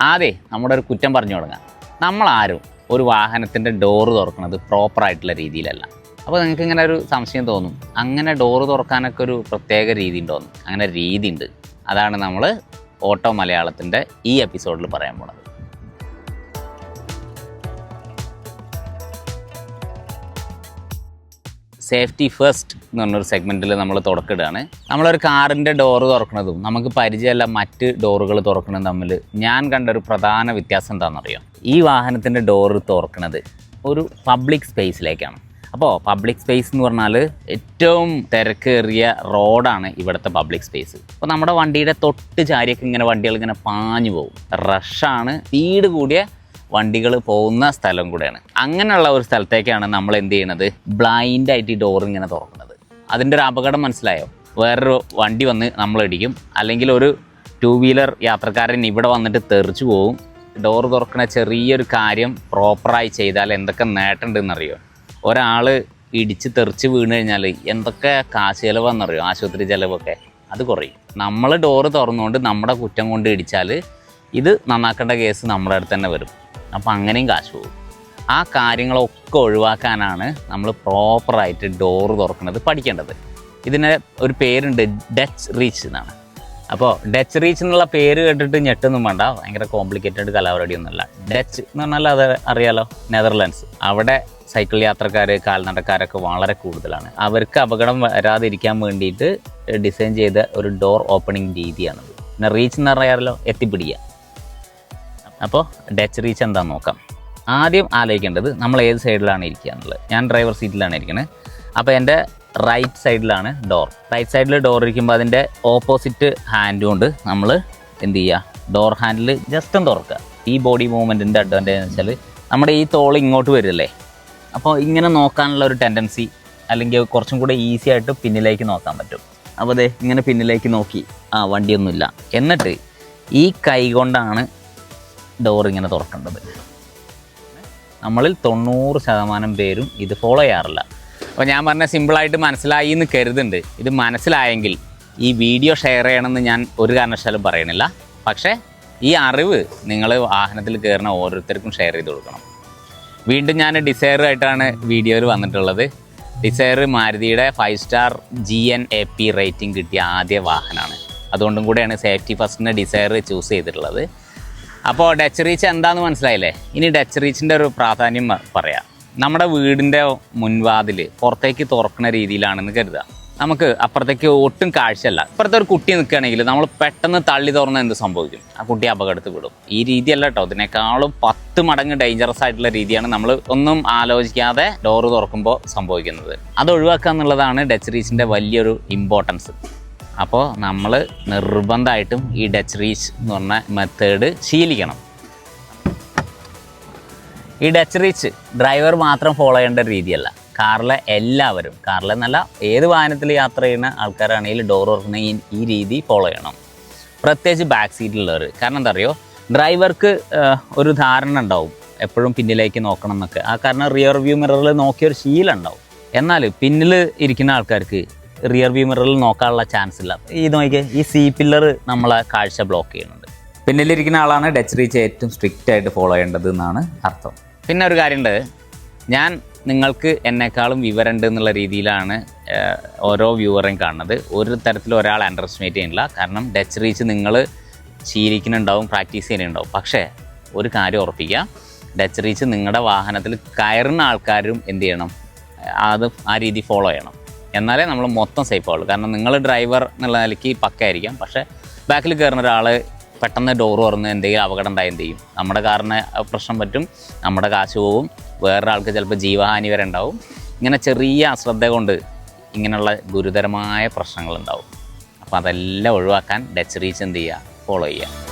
ആദ്യം നമ്മുടെ ഒരു കുറ്റം പറഞ്ഞു തുടങ്ങാം. നമ്മളാരും ഒരു വാഹനത്തിന്റെ ഡോറ് തുറക്കുന്നത് പ്രോപ്പറായിട്ടുള്ള രീതിയിലല്ല. അപ്പോൾ നിങ്ങൾക്ക് ഇങ്ങനെ ഒരു സംശയം തോന്നും. അങ്ങനെ ഡോറ് തുറക്കാനൊക്കെ ഒരു പ്രത്യേക രീതി ഉണ്ടോന്ന് അങ്ങനെ രീതി ഉണ്ട്. അതാണ് നമ്മൾ ഓട്ടോ മലയാളത്തിന്റെ ഈ എപ്പിസോഡിൽ പറയാൻ പോണത്. സേഫ്റ്റി ഫസ്റ്റ് എന്ന് പറഞ്ഞൊരു സെഗ്മെന്റിൽ നമ്മൾ തുറക്കിടുകയാണ് നമ്മളൊരു കാറിന്റെ ഡോറ് തുറക്കുന്നതും നമുക്ക് പരിചയമല്ല മറ്റ് ഡോറുകൾ തുറക്കുന്നതും തമ്മിൽ ഞാൻ കണ്ട ഒരു പ്രധാന വ്യത്യാസം എന്താണെന്നറിയോ? ഈ വാഹനത്തിന്റെ ഡോറ് തുറക്കുന്നത് ഒരു പബ്ലിക് സ്പേസിലേക്കാണ് അപ്പോൾ പബ്ലിക് സ്പേസ് എന്ന് പറഞ്ഞാൽ ഏറ്റവും തിരക്കേറിയ റോഡാണ് ഇവിടുത്തെ പബ്ലിക് സ്പേസ് അപ്പോൾ നമ്മുടെ വണ്ടിയുടെ തൊട്ട് ചാരിയൊക്കെ ഇങ്ങനെ വണ്ടികൾ ഇങ്ങനെ പാഞ്ഞു പോകും. റഷാണ് സ്പീഡ് കൂടിയ വണ്ടികൾ പോകുന്ന സ്ഥലം കൂടെയാണ്. അങ്ങനെയുള്ള ഒരു സ്ഥലത്തേക്കാണ് നമ്മൾ എന്ത് ചെയ്യണത്? ബ്ലൈൻഡ് ആയിട്ട് ഈ ഡോർ ഇങ്ങനെ തുറക്കുന്നത്. അതിന്റെ ഒരു അപകടം മനസ്സിലായോ? വേറൊരു വണ്ടി വന്ന് നമ്മളിടിക്കും അല്ലെങ്കിൽ ഒരു ടു വീലർ യാത്രക്കാരൻ ഇവിടെ വന്നിട്ട് തെറിച്ചു പോകും ഡോർ തുറക്കുന്ന ചെറിയൊരു കാര്യം പ്രോപ്പറായി ചെയ്താൽ എന്തൊക്കെ നേട്ടമുണ്ടെന്നറിയോ? ഒരാൾ ഇടിച്ച് തെറിച്ച് വീണ് കഴിഞ്ഞാൽ എന്തൊക്കെ കാശ് ചിലവാണെന്നറിയോ ആശുപത്രി ചിലവൊക്കെ. അത് കുറയും. നമ്മൾ ഡോറ് തുറന്നുകൊണ്ട് നമ്മുടെ കുറ്റം കൊണ്ട് ഇടിച്ചാൽ ഇത് നന്നാക്കേണ്ട കേസ് നമ്മുടെ അടുത്ത് തന്നെ വരും. അപ്പോൾ അങ്ങനെയും കാശ് പോകും. ആ കാര്യങ്ങളൊക്കെ ഒഴിവാക്കാനാണ് നമ്മൾ പ്രോപ്പറായിട്ട് ഡോറ് തുറക്കുന്നത് പഠിക്കേണ്ടത്. ഇതിന് ഒരു പേരുണ്ട് ഡച്ച് റീച്ച് എന്നാണ്. അപ്പോൾ ഡച്ച് റീച്ച് എന്നുള്ള പേര് കേട്ടിട്ട് ഞെട്ടൊന്നും വേണ്ട ഭയങ്കര കോംപ്ലിക്കേറ്റഡ് കലാപരിപാടിയൊന്നുമല്ല. ഡച്ച് എന്ന് പറഞ്ഞാൽ അത് അറിയാലോ? നെതർലാൻഡ്സ് അവിടെ സൈക്കിൾ യാത്രക്കാർ കാൽനടക്കാരൊക്കെ വളരെ കൂടുതലാണ്. അവർക്ക് അപകടം വരാതിരിക്കാൻ വേണ്ടിയിട്ട് ഡിസൈൻ ചെയ്ത ഒരു ഡോർ ഓപ്പണിംഗ് രീതിയാണത്. പിന്നെ റീച്ച് എന്ന് പറയാമല്ലോ എത്തിപ്പിടിക്കുക. അപ്പോൾ ഡച്ച് റീച്ച് എന്താണെന്ന് നോക്കാം. ആദ്യം ആലോചിക്കേണ്ടത് നമ്മൾ ഏത് സൈഡിലാണ് ഇരിക്കുക എന്നുള്ളത്. ഞാൻ ഡ്രൈവർ സീറ്റിലാണ് ഇരിക്കുന്നത് അപ്പോൾ എന്റെ റൈറ്റ് സൈഡിലാണ് ഡോർ റൈറ്റ് സൈഡിൽ ഡോർ ഇരിക്കുമ്പോൾ അതിന്റെ ഓപ്പോസിറ്റ് ഹാൻഡ് കൊണ്ട് നമ്മൾ എന്ത് ചെയ്യുക? ഡോർ ഹാൻഡിൽ ജസ്റ്റ് ഒന്ന് തുറക്കുക. ഈ ബോഡി മൂവ്മെന്റിന്റെ അഡ്വാന്റേജ് എന്ന് വെച്ചാൽ നമ്മുടെ ഈ തോൾ ഇങ്ങോട്ട് വരില്ലേ അപ്പോൾ ഇങ്ങനെ നോക്കാനുള്ള ഒരു ടെൻഡൻസി അല്ലെങ്കിൽ കുറച്ചും കൂടെ ഈസി ആയിട്ട് പിന്നിലേക്ക് നോക്കാൻ പറ്റും. അപ്പോൾ അതെ ഇങ്ങനെ പിന്നിലേക്ക് നോക്കി. ആ വണ്ടിയൊന്നുമില്ല. എന്നിട്ട് ഈ കൈ കൊണ്ടാണ് ഡോർ ഇങ്ങനെ തുറക്കേണ്ടത്. നമ്മളിൽ തൊണ്ണൂറ് ശതമാനം പേരും ഇത് ഫോളോ ചെയ്യാറില്ല. അപ്പോൾ ഞാൻ പറഞ്ഞ സിമ്പിളായിട്ട് മനസ്സിലായി എന്ന് കരുതുന്നുണ്ട്. ഇത് മനസ്സിലായെങ്കിൽ ഈ വീഡിയോ ഷെയർ ചെയ്യണമെന്ന് ഞാൻ ഒരു കാരണവശാലും പറയണില്ല പക്ഷേ ഈ അറിവ് നിങ്ങൾ വാഹനത്തിൽ കയറുന്ന ഓരോരുത്തർക്കും ഷെയർ ചെയ്ത് കൊടുക്കണം. വീണ്ടും ഞാൻ ഡിസയർ ആയിട്ടാണ് വീഡിയോയിൽ വന്നിട്ടുള്ളത്. Dzire മാരുതിയുടെ five star G N A P rating കിട്ടിയ ആദ്യ വാഹനമാണ്. അതുകൊണ്ടും കൂടെയാണ് സേഫ്റ്റി ഫസ്റ്റിന്റെ ഡിസയർ ചൂസ് ചെയ്തിട്ടുള്ളത്. അപ്പോൾ ഡച്ച് റീച്ച് എന്താണെന്ന് മനസ്സിലായില്ലേ? ഇനി ഡച്ച് റീച്ചിന്റെ ഒരു പ്രാധാന്യം പറയാം. നമ്മുടെ വീടിന്റെ മുൻവാതിൽ പുറത്തേക്ക് തുറക്കുന്ന രീതിയിലാണെന്ന് കരുതുക. നമുക്ക് അപ്പുറത്തേക്ക് ഒട്ടും കാഴ്ചയല്ല. ഇപ്പുറത്തെ ഒരു കുട്ടി നിൽക്കുകയാണെങ്കിൽ നമ്മൾ പെട്ടെന്ന് തള്ളി തുറന്ന് എന്ത് സംഭവിക്കും? ആ കുട്ടി അപകടത്തിൽ വിടും ഈ രീതിയല്ല കേട്ടോ ഇതിനേക്കാളും പത്ത് മടങ്ങ് ഡേഞ്ചറസ് ആയിട്ടുള്ള രീതിയാണ് നമ്മൾ ഒന്നും ആലോചിക്കാതെ ഡോറ് തുറക്കുമ്പോൾ സംഭവിക്കുന്നത്. അത് ഒഴിവാക്കുക എന്നുള്ളതാണ് ഡച്ച് റീച്ചിന്റെ വലിയൊരു ഇമ്പോർട്ടൻസ് അപ്പോൾ നമ്മൾ നിർബന്ധമായിട്ടും ഈ ഡച്ച് റീച്ച് എന്ന് പറഞ്ഞ മെത്തേഡ് ശീലിക്കണം. ഈ ഡച്ച് റീച്ച് ഡ്രൈവർ മാത്രം ഫോളോ ചെയ്യേണ്ട രീതിയല്ല. കാറിലെ എല്ലാവരും കാറിലെ നല്ല ഏത് വാഹനത്തിൽ യാത്ര ചെയ്യുന്ന ആൾക്കാരാണെങ്കിലും ഡോർ തുറക്കുന്ന ഈ രീതി ഫോളോ ചെയ്യണം. പ്രത്യേകിച്ച് ബാക്ക് സീറ്റിലുള്ളവർ കാരണം എന്താ അറിയോ? ഡ്രൈവർക്ക് ഒരു ധാരണ ഉണ്ടാവും. എപ്പോഴും പിന്നിലേക്ക് നോക്കണം എന്നൊക്കെ. ആ കാരണം റിയർ വ്യൂ മിററിൽ നോക്കിയൊരു ശീലം ഉണ്ടാവും. എന്നാൽ പിന്നിൽ ഇരിക്കുന്ന ആൾക്കാർക്ക് റിയർ വ്യൂ മിററിൽ നോക്കാനുള്ള ചാൻസ് ഇല്ല. ഈ നോക്കിയേ ഈ സി പില്ലർ നമ്മളെ കാഴ്ച ബ്ലോക്ക് ചെയ്യുന്നുണ്ട്. പിന്നിലിരിക്കുന്ന ആളാണ് ഡച്ച് റീച്ച് ഏറ്റവും സ്ട്രിക്റ്റ് ആയിട്ട് ഫോളോ ചെയ്യേണ്ടത് എന്നാണ് അർത്ഥം. പിന്നെ ഒരു കാര്യമുണ്ട് ഞാൻ നിങ്ങൾക്ക് എന്നെക്കാളും വിവരമുണ്ട് എന്നുള്ള രീതിയിലാണ് ഓരോ വ്യൂവറേയും കാണുന്നത്. ഒരു തരത്തിൽ ഒരാൾ അണ്ടർ എസ്റ്റിമേറ്റ് ചെയ്യുന്നില്ല. കാരണം ഡച്ച് റീച്ച് നിങ്ങൾ ശീലിക്കുന്നുണ്ടാവും പ്രാക്ടീസ് ചെയ്യുന്നുണ്ടാവും. പക്ഷേ ഒരു കാര്യം ഉറപ്പിക്കുക ഡച്ച് റീച്ച് നിങ്ങളുടെ വാഹനത്തിൽ കയറുന്ന ആൾക്കാരും എന്ത് ചെയ്യണം? അത് ആ രീതി ഫോളോ ചെയ്യണം. എന്നാലേ നമ്മൾ മൊത്തം സേഫ് ആവുള്ളൂ. കാരണം നിങ്ങൾ ഡ്രൈവർ എന്നുള്ള നിലയ്ക്ക് പക്കായിരിക്കാം പക്ഷേ ബാക്കിൽ കയറുന്ന ഒരാൾ പെട്ടെന്ന് ഡോർ തുറന്ന് എന്തെങ്കിലും അപകടം ഉണ്ടായി എന്ത് ചെയ്യും? നമ്മുടെ കാറിന് പ്രശ്നം പറ്റും നമ്മുടെ കാശ് പോവും വേറൊരാൾക്ക് ചിലപ്പോൾ ജീവഹാനി വരെ ഉണ്ടാവും. ഇങ്ങനെ ചെറിയ അശ്രദ്ധ കൊണ്ട് ഇങ്ങനെയുള്ള ഗുരുതരമായ പ്രശ്നങ്ങളുണ്ടാവും അപ്പോൾ അതെല്ലാം ഒഴിവാക്കാൻ ഡച്ച് റീച്ച് എന്ത് ചെയ്യുക? ഫോളോ ചെയ്യുക.